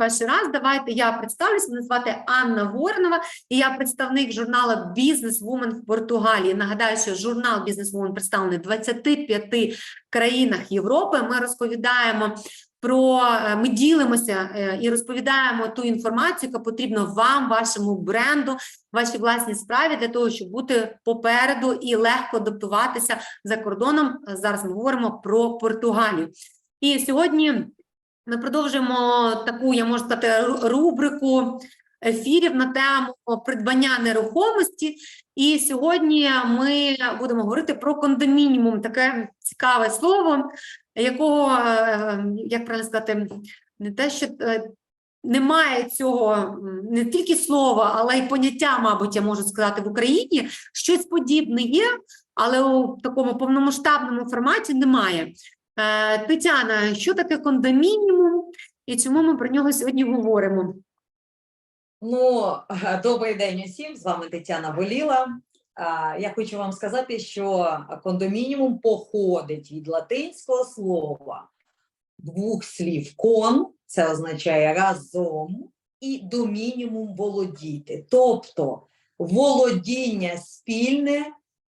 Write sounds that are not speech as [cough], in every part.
перший раз, давайте я представлюсь. Мене звати Анна Воронова, і я представник журналу Бізнес Woman в Португалії. Нагадаю, що журнал Бізнес Woman представлений в 25 країнах Європи. Ми розповідаємо про е, ми ділимося е, і розповідаємо ту інформацію, яка потрібна вам, вашому бренду, вашій власній справі для того, щоб бути попереду і легко адаптуватися за кордоном. Зараз ми говоримо про Португалію. І сьогодні ми продовжуємо таку, я можу сказати, рубрику ефірів на тему придбання нерухомості. І сьогодні ми будемо говорити про кондомінімум, таке цікаве слово, якого, е, як правильно сказати, не те, що е, немає цього не тільки слова, але й поняття, мабуть, я можу сказати, в Україні. Щось подібне є, але у такому повномасштабному форматі немає. Е, Тетяна, що таке кондомінімум і чому ми про нього сьогодні говоримо? Ну, [laughs] добрий день усім. З вами Тетяна Воліла. Я хочу вам сказати, що кондомінімум походить від латинського слова двох слів кон, це означає разом, і домінімум володіти, тобто володіння спільне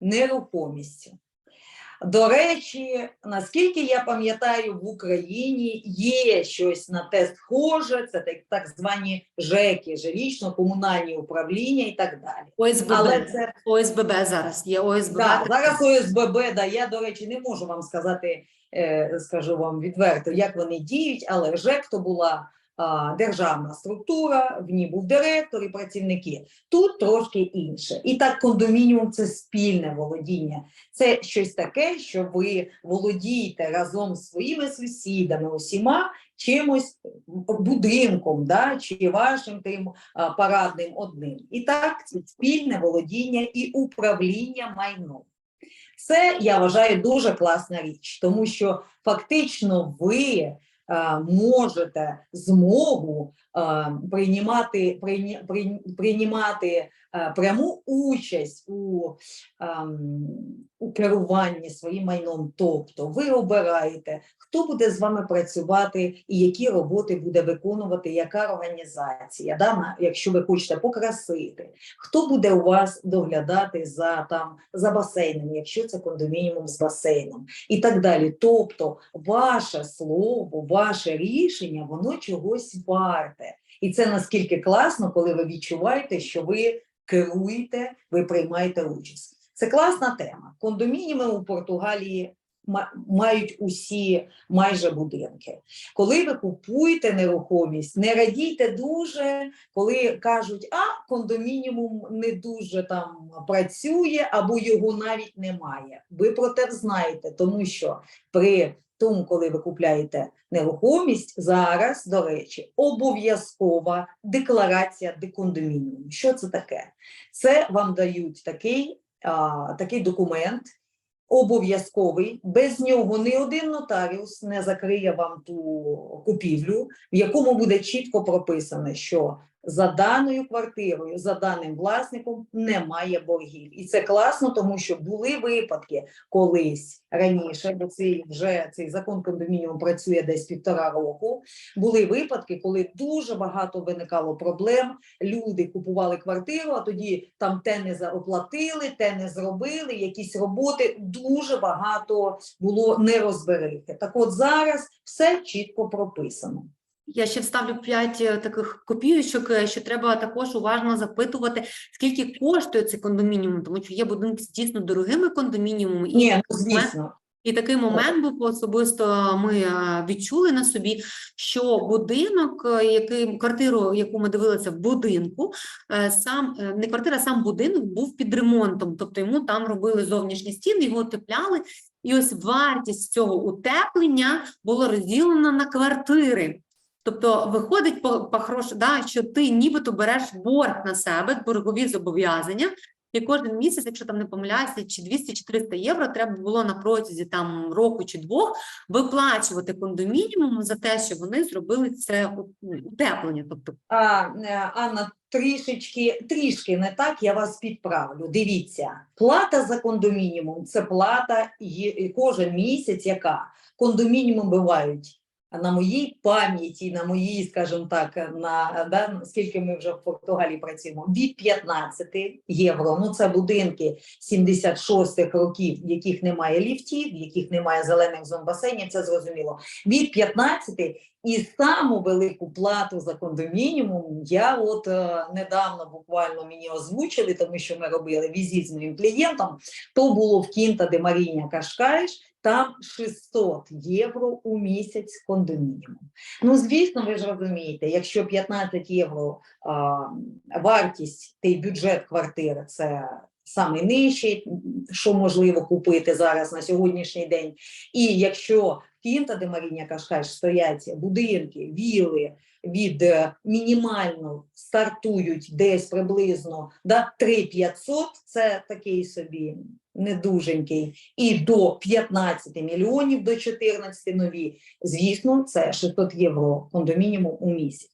нерухомістю. До речі, наскільки я пам'ятаю, в Україні є щось на те схоже, це так, так звані ЖЕКи, жилищно-комунальні управління і так далі. ОСББ. Але це ОСББ зараз є ОСББ. да, зараз ОСББ, да, я, до речі, не можу вам сказати, е, скажу вам відверто, як вони діють, але ЖЕК то була державна структура, в ній був директор і працівники. Тут трошки інше. І так, кондомініум це спільне володіння. Це щось таке, що ви володієте разом з своїми сусідами, усіма чимось будинком, да, чи вашим тим парадним одним. І так, це спільне володіння і управління майном. Це я вважаю дуже класна річ, тому що фактично ви можете змогу е, приймати, приймати е, пряму участь у, ем, у керуванні своїм майном. Тобто ви обираєте, хто буде з вами працювати і які роботи буде виконувати яка організація, да, якщо ви хочете покрасити, хто буде у вас доглядати за там за басейном, якщо це кондомініум з басейном, і так далі. Тобто, ваше слово, ваше рішення, воно чогось варте. І це наскільки класно, коли ви відчуваєте, що ви керуєте, ви приймаєте участь. Це класна тема. Кондомініуми у Португалії ма- мають усі майже будинки. Коли ви купуєте нерухомість, не радійте дуже, коли кажуть, а кондомініум не дуже там працює або його навіть немає. Ви про те знаєте, тому що при тому, коли ви купляєте нерухомість, зараз, до речі, обов'язкова декларація декондомініуму. Що це таке? Це вам дають такий, а, такий документ. Обов'язковий, без нього ні один нотаріус не закриє вам ту купівлю, в якому буде чітко прописано, що за даною квартирою, за даним власником немає боргів. І це класно, тому що були випадки колись раніше, бо цей вже цей закон кондомініум працює десь півтора року. Були випадки, коли дуже багато виникало проблем. Люди купували квартиру, а тоді там те не заоплатили, те не зробили, якісь роботи. Дуже багато було нерозберихи. Так от зараз все чітко прописано. Я ще вставлю 5 таких копійочок, е, що треба також уважно запитувати, скільки коштує цей кондомініум, тому що є будинки з дійсно дорогими кондомініумами, і, Ні, ну звісно. і такий момент був особисто ми е, відчули на собі, що будинок, е, який квартиру, яку ми дивилися в будинку, е, сам е, не квартира, а сам будинок був під ремонтом, тобто йому там робили зовнішні стіни, його утепляли. І ось вартість цього утеплення була розділена на квартири. Тобто виходить по, по хорош- да, що ти нібито береш борг на себе, боргові зобов'язання, і кожен місяць, якщо там не помиляюся, чи 200 чи 300 євро треба було на протязі там року чи двох виплачувати кондомінімум за те, що вони зробили це утеплення. Тобто, А, е, Анна, трішечки, трішки не так, я вас підправлю. Дивіться, плата за кондомінімум це плата є- кожен місяць, яка кондомінімум бувають на моїй пам'яті, на моїй, скажімо так, на да, скільки ми вже в Португалії працюємо, від 15 євро. Ну це будинки 76-х років, в яких немає ліфтів, в яких немає зелених зон басейнів. Це зрозуміло. Від 15 і саму велику плату за кондомініум я от е, недавно буквально мені озвучили, тому що ми робили візит з моїм клієнтом. То було в Кінта де Маріня Кашкаєш, там 600 євро у місяць кондомініум. Ну, звісно, ви ж розумієте, якщо 15 євро а, вартість, той бюджет квартири це саме нижчий, що можливо купити зараз на сьогоднішній день. І якщо Кінта де Маріня Кашкаш стоять будинки, віли від е, мінімально стартують десь приблизно да, 3500, це такий собі недуженький, і до 15 мільйонів, до 14 нові, звісно, це 600 євро кондомініуму у місяць.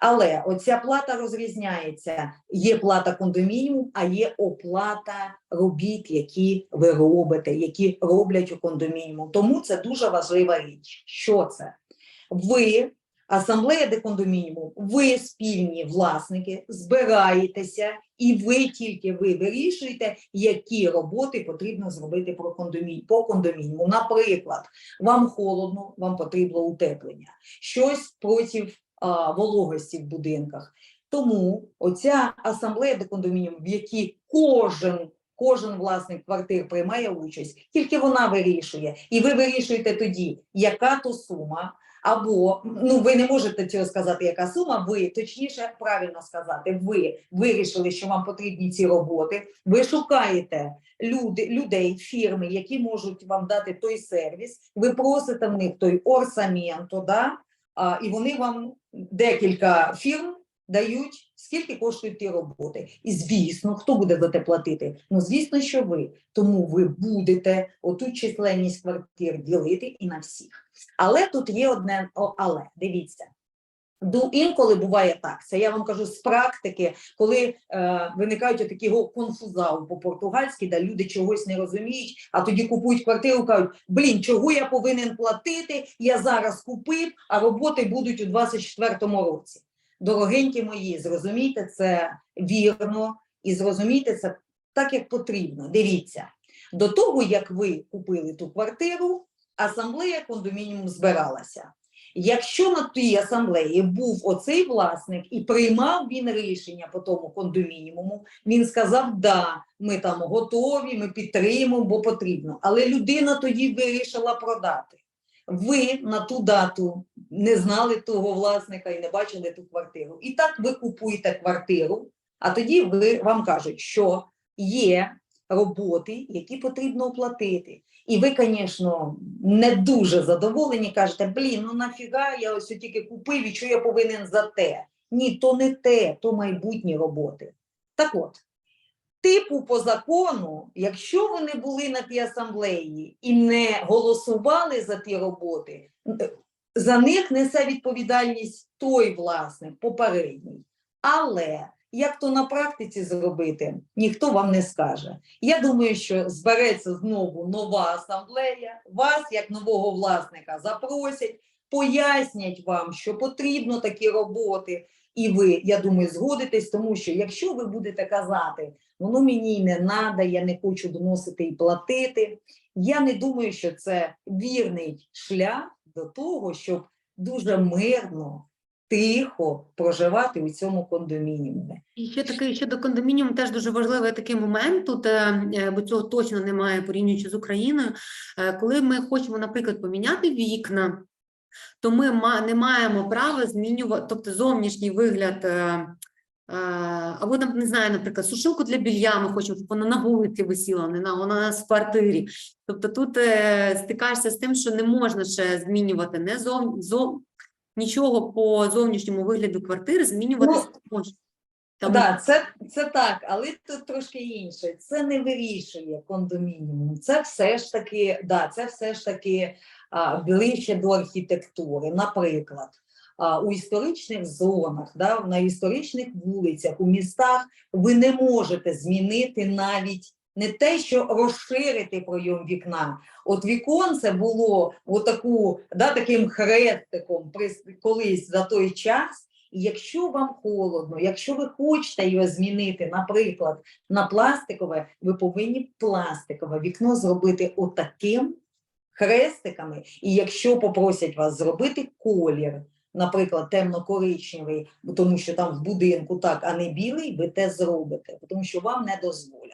Але оця плата розрізняється. Є плата кондомініуму, а є оплата робіт, які ви робите, які роблять у кондомініуму. Тому це дуже важлива річ. Що це? Ви, асамблея де кондомініуму, ви спільні власники, збираєтеся, і ви тільки ви вирішуєте, які роботи потрібно зробити про кондомі... по кондомініуму. Наприклад, вам холодно, вам потрібно утеплення, щось проти а, вологості в будинках. Тому оця асамблея де кондомініуму, в якій кожен Кожен власник квартир приймає участь, тільки вона вирішує, і ви вирішуєте тоді, яка то сума, або ну ви не можете цього сказати, яка сума. Ви точніше правильно сказати, ви вирішили, що вам потрібні ці роботи. Ви шукаєте люди, людей, фірми, які можуть вам дати той сервіс. Ви просите в них той орсаменту, да? а, і вони вам декілька фірм дають, скільки коштують ті роботи. І звісно, хто буде за те платити? Ну, звісно, що ви. Тому ви будете оту численність квартир ділити і на всіх. Але тут є одне але. Дивіться. Інколи буває так. Це я вам кажу з практики, коли е, виникають такі конфузау по-португальськи, де люди чогось не розуміють, а тоді купують квартиру, кажуть: блін, чого я повинен платити? Я зараз купив, а роботи будуть у 24-му році. Дорогенькі мої, зрозумійте це вірно і зрозумійте це так, як потрібно. Дивіться, до того, як ви купили ту квартиру, асамблея кондомініум збиралася. Якщо на тій асамблеї був оцей власник і приймав він рішення по тому кондомініуму, він сказав, да, ми там готові, ми підтримуємо, бо потрібно. Але людина тоді вирішила продати. Ви на ту дату не знали того власника і не бачили ту квартиру. І так ви купуєте квартиру, а тоді ви, вам кажуть, що є роботи, які потрібно оплатити. І ви, звісно, не дуже задоволені, кажете, блін, ну нафіга, я ось тільки купив, і що я повинен за те. Ні, то не те, то майбутні роботи. Так от, типу по закону, якщо ви не були на тій асамблеї і не голосували за ті роботи, за них несе відповідальність той власник, попередній. Але як то на практиці зробити, ніхто вам не скаже. Я думаю, що збереться знову нова асамблея, вас, як нового власника, запросять, пояснять вам, що потрібно такі роботи, і ви, я думаю, згодитесь, тому що якщо ви будете казати, воно мені не треба, я не хочу доносити і платити, я не думаю, що це вірний шлях до того, щоб дуже мирно тихо проживати у цьому кондомініумі. І ще такий щодо кондомініуму теж дуже важливий такий момент тут, е, е, бо цього точно немає порівнюючи з Україною. Е, Коли ми хочемо, наприклад, поміняти вікна, то ми не маємо права змінювати, тобто зовнішній вигляд. е, е, Або там не знаю, наприклад, сушилку для білья ми хочемо, щоб вона на вулиці висіла, не на вона у нас в квартирі. Тобто тут е, стикаєшся з тим, що не можна ще змінювати не зов, зов, нічого по зовнішньому вигляду квартири змінювати Ну, не можна. Там Так, це, це так, але тут трошки інше. Це не вирішує кондомініум. Це все ж таки, да, це все ж таки а, ближче до архітектури. Наприклад, а, у історичних зонах, да, на історичних вулицях, у містах ви не можете змінити навіть Не те, що розширити пройом вікна. От віконце було отаку, да, таким хрестиком при- колись за той час. І якщо вам холодно, якщо ви хочете його змінити, наприклад, на пластикове, ви повинні пластикове вікно зробити отаким хрестиками. І якщо попросять вас зробити колір, наприклад, темно-коричневий, тому що там в будинку так, а не білий, ви те зробите, тому що вам не дозволять.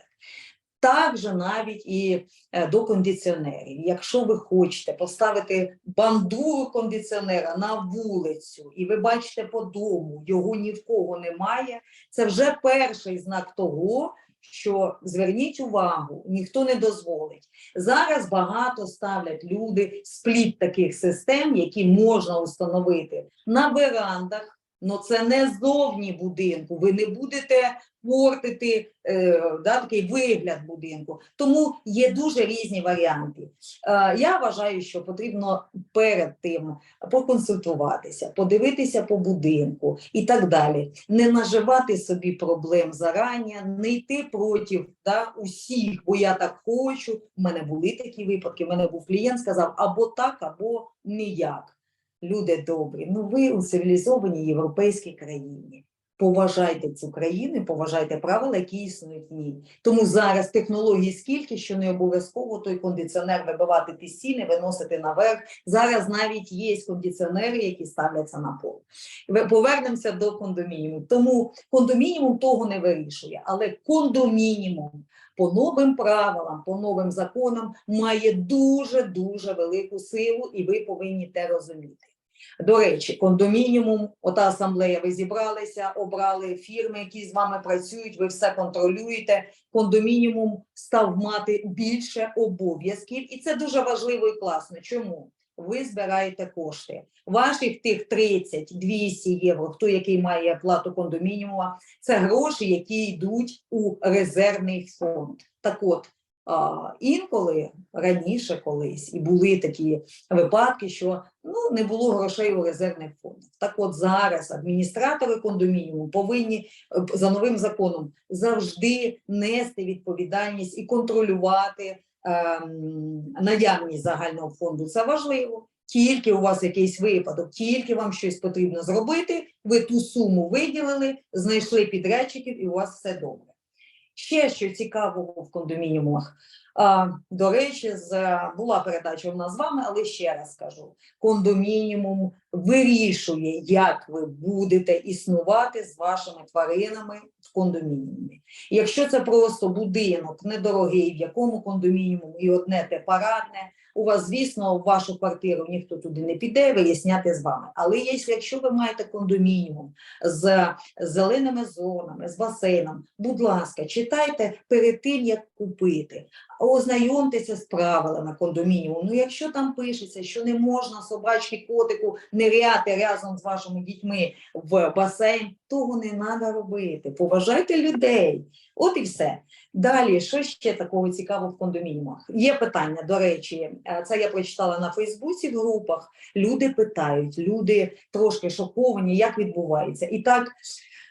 Так же навіть і е, до кондиціонерів. Якщо ви хочете поставити бандуру кондиціонера на вулицю, і ви бачите по дому, його ні в кого немає, це вже перший знак того, що зверніть увагу, ніхто не дозволить. Зараз багато ставлять люди спліт таких систем, які можна установити на верандах. Ну це не зовні будинку. Ви не будете портити е, да, такий вигляд будинку. Тому є дуже різні варіанти. Е, я вважаю, що потрібно перед тим поконсультуватися, подивитися по будинку і так далі. Не наживати собі проблем зарані, не йти проти да, усіх, бо я так хочу. У мене були такі випадки. У мене був клієнт, сказав або так, або ніяк. Люди добрі, ну ви у цивілізованій європейській країні. Поважайте цю країну, поважайте правила, які існують в ній. Тому зараз технологій скільки, що не обов'язково той кондиціонер вибивати ті стіни, виносити наверх. Зараз навіть є кондиціонери, які ставляться на пол. Повернемося до кондомініуму. Тому кондомініум того не вирішує, але кондомінімум по новим правилам, по новим законам має дуже дуже велику силу, і ви повинні те розуміти. До речі, кондомініум, ота асамблея, ви зібралися, обрали фірми, які з вами працюють, ви все контролюєте. Кондомініум став мати більше обов'язків, і це дуже важливо і класно. Чому? Ви збираєте кошти. Ваших тих 30-200 євро, хто який має плату кондомініума, це гроші, які йдуть у резервний фонд. Так от, а, інколи раніше колись і були такі випадки, що не було грошей у резервних фондах. Так от зараз адміністратори кондомініуму повинні е, за новим законом завжди нести відповідальність і контролювати ем, наявність загального фонду. Це важливо. Тільки у вас якийсь випадок, тільки вам щось потрібно зробити, ви ту суму виділили, знайшли підрядчиків, і у вас все добре. Ще що цікавого в кондомініумах. До речі, була передача у нас з вами, але ще раз скажу: кондомініум вирішує, як ви будете існувати з вашими тваринами в кондомініумі. Якщо це просто будинок недорогий, в якому кондомініуму і одне те парадне, у вас, звісно, в вашу квартиру ніхто туди не піде виясняти з вами. Але якщо ви маєте кондомініум з зеленими зонами, з басейном, будь ласка, читайте перед тим, як купити, ознайомтеся з правилами кондомініуму. Ну, якщо там пишеться, що не можна собачки котику ниряти разом з вашими дітьми в басейн, того не треба робити. Поважайте людей. От і все. Далі, що ще такого цікавого в кондомініумах? Є питання, до речі, е, це я прочитала на Фейсбуці в групах. Люди питають, люди трошки шоковані, як відбувається. І так,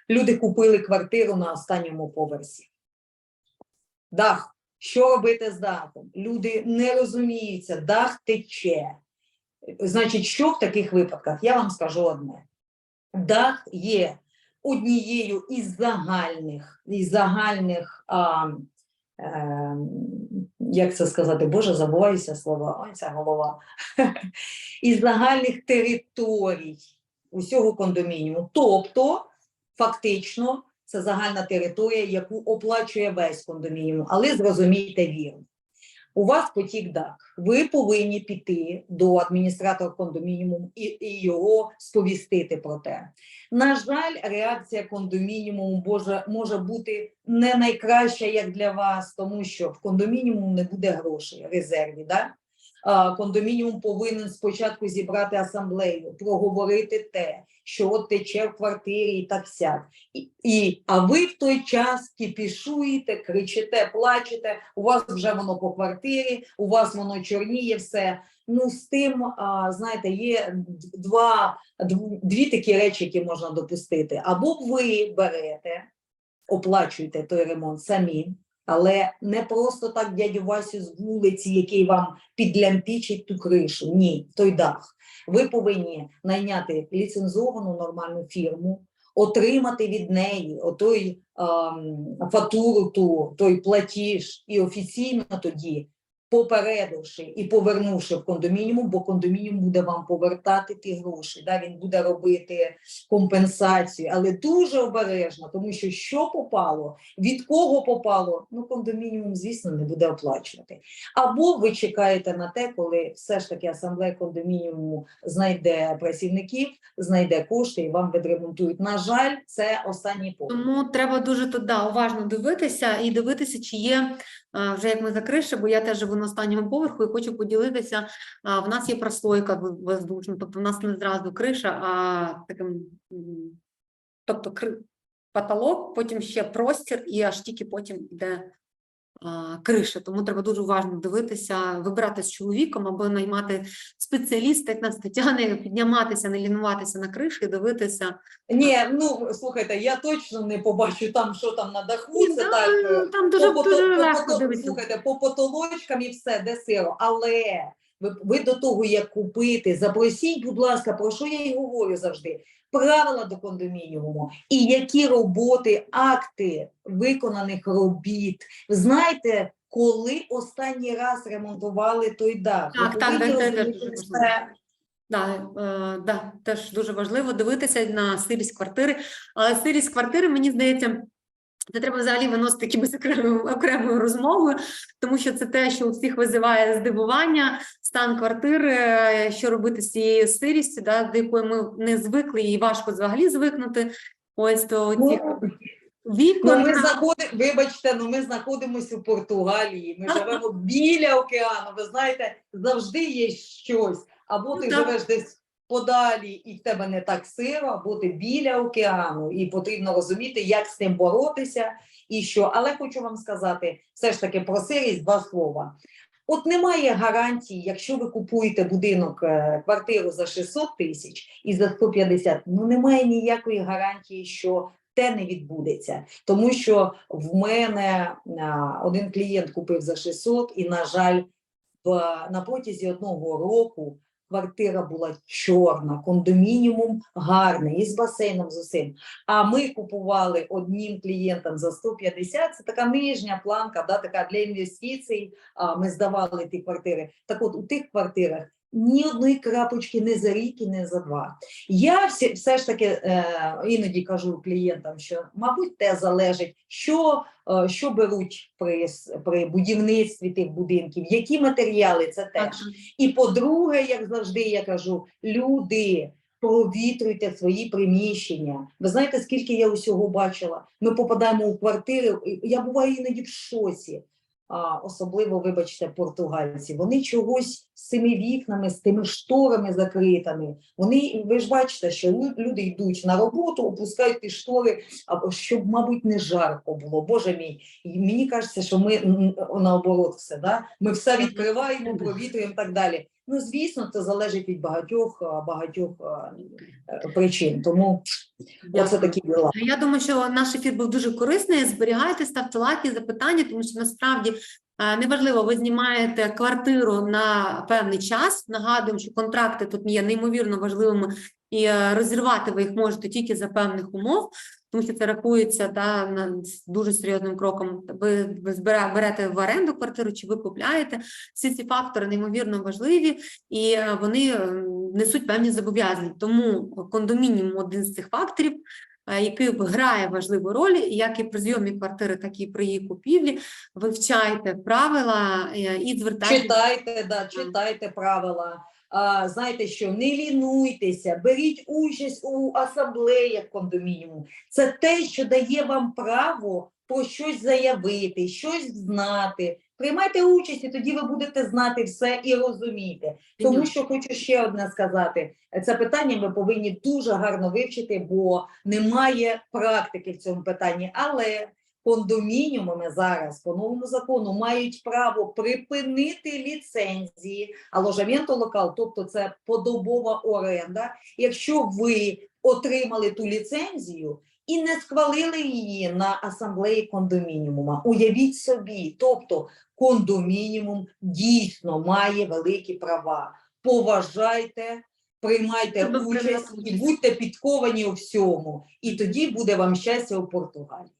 люди купили квартиру на останньому поверсі. Дах. Що робити з дахом? Люди не розуміються, дах тече. Значить, що в таких випадках? Я вам скажу одне: дах є однією із загальних, із загальних, а, е, як це сказати, Боже, забуваюся слова, ой, ця голова, [laughs] із загальних територій усього кондомініуму. Тобто, фактично, це загальна територія, яку оплачує весь кондомініум, але зрозумійте вірно. У вас потік дах. Ви повинні піти до адміністратора кондомініуму і, і його сповістити про те. На жаль, реакція кондомініуму може, може бути не найкраща як для вас, тому що в кондомініуму не буде грошей, резерві. Да? Кондомініум повинен спочатку зібрати асамблею, проговорити те, що от тече в квартирі і так сяк. І, і, а ви в той час кіпішуєте, кричите, плачете, у вас вже воно по квартирі, у вас воно чорніє все. Ну, з тим, а, знаєте, є два, дві такі речі, які можна допустити. Або ви берете, оплачуєте той ремонт самі, Але не просто так дядю Васю з вулиці, який вам підлямпічить ту кришу. Ні, той дах. Ви повинні найняти ліцензовану нормальну фірму, отримати від неї отой ем, фатуру, ту, той платіж, і офіційно тоді, попередивши і повернувши в кондомініум, бо кондомініум буде вам повертати ті гроші. Да? Він буде робити компенсацію, але дуже обережно, тому що що попало, від кого попало, ну кондомініум, звісно, не буде оплачувати. Або ви чекаєте на те, коли все ж таки асамблея кондомініуму знайде працівників, знайде кошти і вам відремонтують. На жаль, це останній погляд. Тому треба дуже туди уважно дивитися і дивитися, чи є вже як ми за криша, бо я теж живу на останньому поверху і хочу поділитися. В нас є прослойка воздушна, тобто в нас не зразу криша, а таким, тобто потолок, потім ще простір, і аж тільки потім йде а, криша. Тому треба дуже уважно дивитися, вибирати з чоловіком або наймати спеціаліста, як нас Тетяни, підніматися, не лінуватися на криші, дивитися. Ні, ну слухайте, я точно не побачу там, що там на даху. Це Да, так. е, Там дуже, по, дуже по легко по, дивитися. слухайте, по потолочкам і все, де сило, Але ви, ви до того, як купити, запросіть, будь ласка, про що я й говорю завжди. Правила до кондомініуму і які роботи, акти виконаних робіт. Знаєте, коли останній раз ремонтували той дах? Так, так, так, важливо. Да, е, да, теж дуже важливо дивитися на сирість квартири. Але сирість квартири, мені здається, це треба взагалі виносити якимось окремою, окремою розмовою, тому що це те, що у всіх визиває здивування, стан квартири, що робити з цією сирістю, да, до якої ми не звикли, і важко взагалі звикнути. Ось то ці Ну, вікна. Ну, ми знаходи... Вибачте, ну ми знаходимося у Португалії. Ми живемо біля океану. Ви знаєте, завжди є щось. Або Ну, ти так. живеш десь подалі, і в тебе не так сиро, або ти біля океану, і потрібно розуміти, як з цим боротися і що. Але хочу вам сказати, все ж таки про сирість два слова. От немає гарантії, якщо ви купуєте будинок, е, квартиру за 600 тисяч і за 150, ну немає ніякої гарантії, що те не відбудеться. Тому що в мене а, один клієнт купив за 600 і, на жаль, на протязі одного року квартира була чорна, кондомініум гарний, із басейном з усім. А ми купували одним клієнтам за 150, це така нижня планка, да, така для інвестицій, а, ми здавали ті квартири. Так от у тих квартирах ні одної крапочки не за рік і не за два. Я всі, все ж таки е, іноді кажу клієнтам, що, мабуть, те залежить, що, е, що беруть при, при будівництві тих будинків, які матеріали, це теж. І по-друге, як завжди я кажу, люди. Провітрюйте свої приміщення. Ви знаєте, скільки я усього бачила? Ми попадаємо у квартири. Я буваю іноді в шоці. Особливо, вибачте, португальці. Вони чогось з цими вікнами, з тими шторами закритими. Вони, ви ж бачите, що люди йдуть на роботу, опускають ті штори, щоб, мабуть, не жарко було. Боже мій, мені кажеться, що ми наоборот все, да? ми все відкриваємо, провітрюємо і так далі. Ну, звісно, це залежить від багатьох багатьох е, причин. Тому оце все такі діла. Я думаю, що наш ефір був дуже корисний. Зберігайте, ставте лайки, запитання, тому що насправді е, неважливо, ви знімаєте квартиру на певний час. Нагадуємо, що контракти тут є неймовірно важливими, і е, розірвати ви їх можете тільки за певних умов, тому що це рахується та, на- дуже серйозним кроком. Ви, берете в оренду квартиру чи ви купляєте. Всі ці фактори неймовірно важливі і е, вони е, несуть певні зобов'язання. Тому кондомініум один з цих факторів який грає важливу роль, як і при зйомі квартири, так і при її купівлі. Вивчайте правила і звертайтеся. Читайте, да, читайте правила. Знаєте що, не лінуйтеся, беріть участь у асамблеях кондомініуму. Це те, що дає вам право про щось заявити, щось знати. Приймайте участь, і тоді ви будете знати все і розуміти. Тому що хочу ще одне сказати: це питання ми повинні дуже гарно вивчити, бо немає практики в цьому питанні. Але кондомініумами зараз по новому закону мають право припинити ліцензії, аложаменту локал, тобто це подобова оренда. Якщо ви отримали ту ліцензію і не схвалили її на асамблеї кондомініума. Уявіть собі, тобто кондомініум дійсно має великі права. Поважайте, приймайте Треба участь приймати і участь. будьте підковані у всьому. І тоді буде вам щастя у Португалії.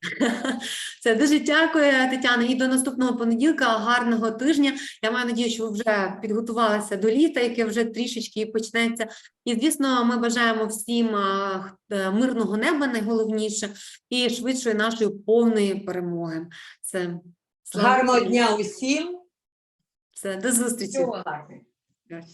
[laughs] Це дуже дякую, Тетяна. І до наступного понеділка. Гарного тижня. Я маю надію, що ви вже підготувалися до літа, яке вже трішечки почнеться. І звісно, ми бажаємо всім а, е, мирного неба, найголовніше, і швидшої нашої повної перемоги. Це слава Гарного Україні! дня усім. Це до зустрічі. Всього гарного. Дякую.